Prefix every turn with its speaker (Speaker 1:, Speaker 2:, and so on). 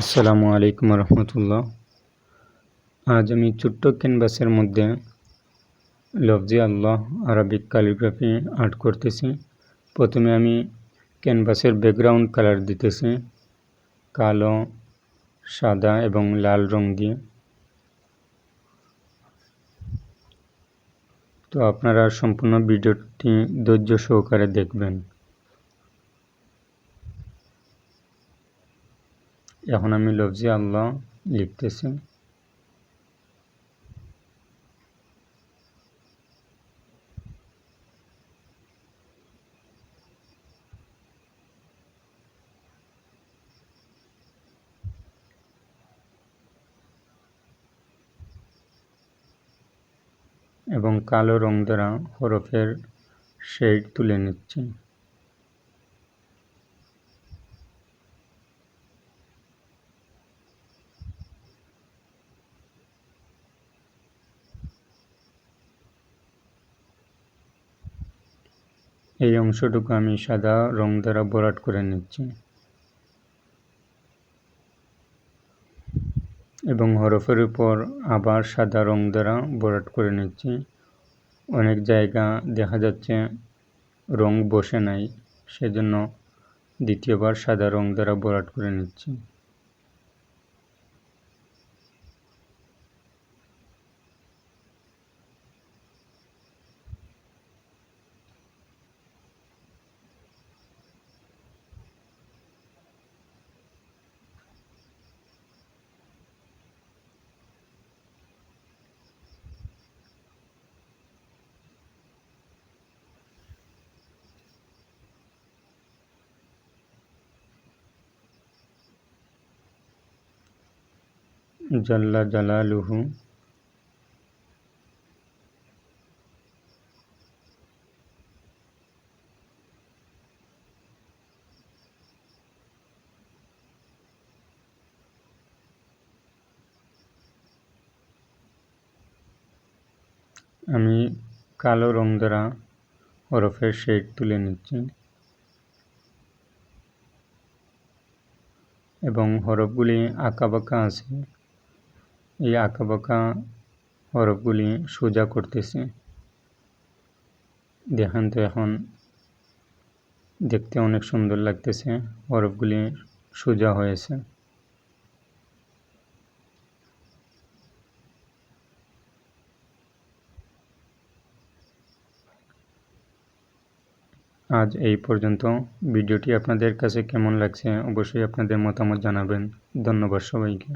Speaker 1: আসসালামু আলাইকুম রহমতুল্লাহ। আজ আমি ছোট্ট ক্যানভাসের মধ্যে লফজি আল্লাহ আরবিক ক্যালিগ্রাফি আর্ট করতেছি। প্রথমে আমি ক্যানভাসের ব্যাকগ্রাউন্ড কালার দিতেছি, কালো, সাদা এবং লাল রং দিয়ে। তো আপনারা সম্পূর্ণ ভিডিওটি ধৈর্য সহকারে দেখবেন। এখন আমি লফজি আল্লাহ লিখতেছি। এবং কালো রং দ্বারা হরফের শেড তুলে নিচ্ছি। এই অংশটুকু আমি সাদা রং দ্বারা ভরাট করে নিচ্ছি। এবং হরফের উপর আবার সাদা রং দ্বারা বরাট করে নিচ্ছি। অনেক জায়গা দেখা যাচ্ছে রং বসে নাই, সেজন্য দ্বিতীয়বার সাদা রং দ্বারা ভরাট করে নিচ্ছি। জাল্লা জালালুহু। আমি কালো রং দ্বারা হরফের শেড তুলে নিচ্ছি এবং হরফগুলি আঁকাবাঁকা আছে। এই আঁকাবাঁকা হরফগুলি সোজা করতেছি। দেখেন তো এখন দেখতে অনেক সুন্দর লাগতেছে, হরফগুলি সোজা হয়েছে। আজ এই পর্যন্ত। ভিডিওটি আপনাদের কাছে কেমন লাগছে অবশ্যই আপনাদের মতামত জানাবেন। ধন্যবাদ সবাইকে।